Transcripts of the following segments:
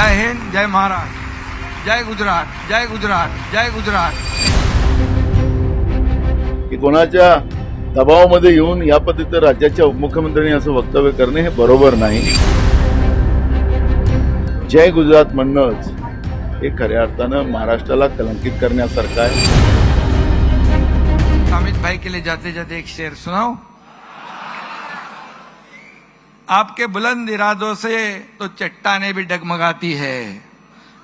जय हिंद जय महाराष्ट्र जय गुजरात जय गुजरात जय गुजरात. की कोणाच्या दबावामध्ये येऊन या पद्धतीचं राज्याच्या उपमुख्यमंत्र्यांनी असं वक्तव्य करणे हे बरोबर नाही. जय गुजरात म्हणणंच हे खऱ्या अर्थानं महाराष्ट्राला कलंकित करण्यासारखं आहे. अमित भाई के लिए जाते जाते एक शेर सुनाओ. आपके बुलंद इरादों से तो चट्टाने भी डगमगाती है।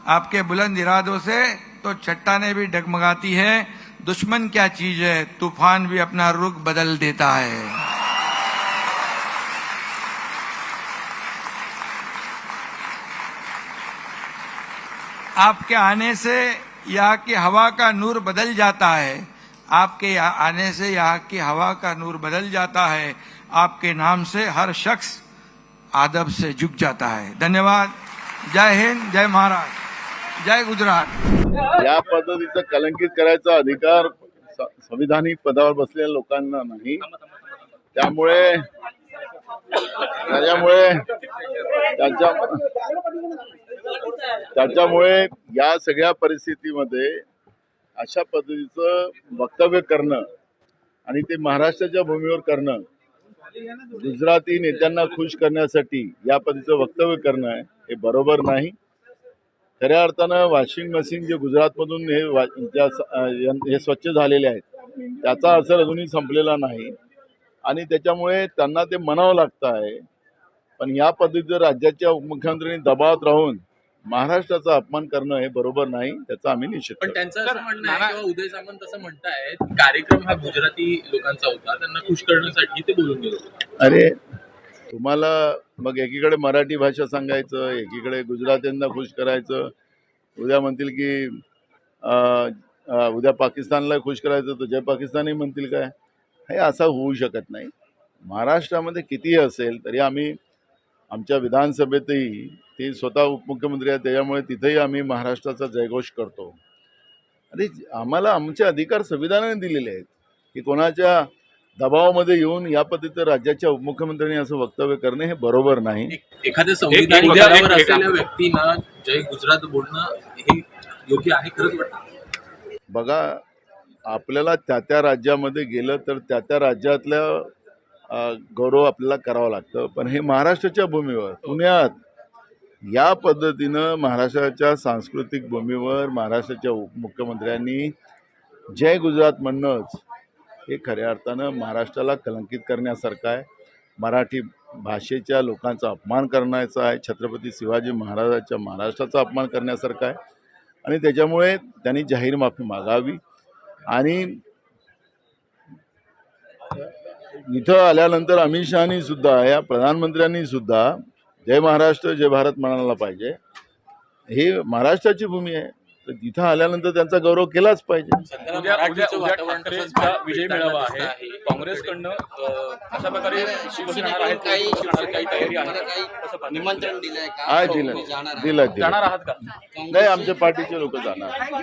आपके बुलंद इरादों से तो चट्टाने भी डगमगाती है। दुश्मन क्या चीज़ है? तूफ़ान भी अपना रुख बदल देता है। आपके आने से यहाँ की हवा का नूर बदल जाता है। आपके आने से यहाँ की हवा का नूर बदल जाता है। आपके नाम से हर शख्स आदब से झुक जाता है। धन्यवाद। जय हिंद जय महाराष्ट्र जय गुजरात। या पद्धतीचं कलंकित करायचा अधिकार स- संविधानिक पदावर बसलेल्या लोकांना नाही. त्यामुळे त्याच्यामुळे त्याच्या त्याच्यामुळे या सगळ्या परिस्थितीमध्ये अशा पद्धतीचं वक्तव्य करणं आणि ते महाराष्ट्राच्या भूमीवर करणं गुजराती नेत्यांना खुश करण्यासाठी या पद्धतीचं वक्तव्य करणं आहे हे बरोबर नाही. खऱ्या अर्थानं वॉशिंग मशीन जे गुजरातमधून हे हे स्वच्छ झालेले आहेत त्याचा असर अजूनही संपलेला नाही. आणि त्याच्यामुळे त्यांना ते म्हणावं लागतं आहे पण या पद्धतीचं राज्याच्या उपमुख्यमंत्र्यांनी दबावात राहून महाराष्ट्राचा अपमान करणं हे बरोबर नाही त्याचा आम्ही निषेध पण त्यांचं असं म्हणणं आहे किंवा उदय सामंत असं म्हणतायत कार्यक्रम हा गुजराती लोकांचा होता त्यांना खुश करण्यासाठी ते बोलून गेले. अरे तुम्हाला मग एकीकडे मराठी भाषा सांगायचं एकीकडे गुजरात्यांना खुश करायचं. उद्या म्हणतील की उद्या पाकिस्तानला खुश करायचं तर जय पाकिस्तानही म्हणतील काय? हे असं होऊ शकत नाही. महाराष्ट्रामध्ये कितीही असेल तरी आम्ही आमच्या विधानसभेतही ते स्वतः उपमुख्यमंत्री आहेत त्याच्यामुळे तिथेही आम्ही महाराष्ट्राचा जयघोष करतो. आणि आम्हाला आमचे अधिकार संविधानाने दिलेले आहेत की कोणाच्या दबावामध्ये येऊन या पद्धतीचं राज्याच्या उपमुख्यमंत्र्यांनी असं वक्तव्य करणे हे बरोबर नाही. एक- एखाद्या व्यक्तींना जय गुजरात बोलणं हे योग्य आहे खरंच वाटतं? बघा आपल्याला त्या त्या राज्यामध्ये गेलं तर त्या त्या राज्यातल्या गौरव आपल्याला करावा लागतं. पण हे महाराष्ट्राच्या भूमीवर पुण्यात या पद्धतीनं महाराष्ट्राच्या सांस्कृतिक भूमीवर महाराष्ट्राच्या उपमुख्यमंत्र्यांनी जय गुजरात म्हणणंच हे खऱ्या अर्थानं महाराष्ट्राला कलंकित करण्यासारखं आहे. मराठी भाषेच्या लोकांचा अपमान करण्याचा आहे. छत्रपती शिवाजी महाराजाच्या महाराष्ट्राचा अपमान करण्यासारखा आहे. आणि त्याच्यामुळे त्यांनी जाहीर माफी मागावी. आणि इथं आल्यानंतर अमित शहानी सुद्धा या प्रधानमंत्र्यांनी सुद्धा जय महाराष्ट्र जय भारत म्हणायला पाहिजे. हे महाराष्ट्राची भूमी आहे. तर तिथं आल्यानंतर त्यांचा गौरव केलाच पाहिजे. विजय मेळावा आहे. काँग्रेसकडनं अशा प्रकारे? निमंत्रण दिलं? दिलं दिलं. जाणार आहात का? नाही आमच्या पार्टीचे लोक जाणार.